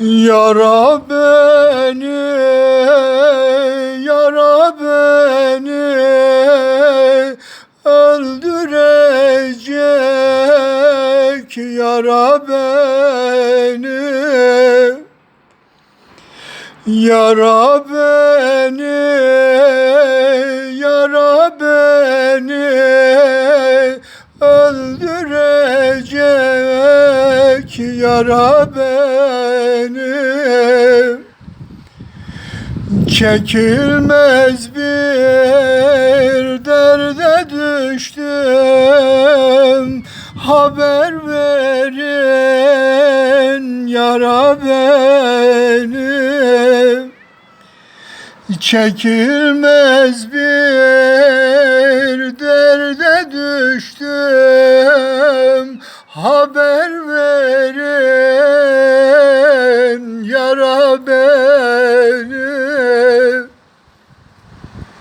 Yara beni, yara beni öldürecek. Yara beni Yara beni, yara beni öldürecek yara beni Çekilmez bir derde düştüm. Haber verin yara beni Çekilmez bir derde düştüm Haber verin yara beni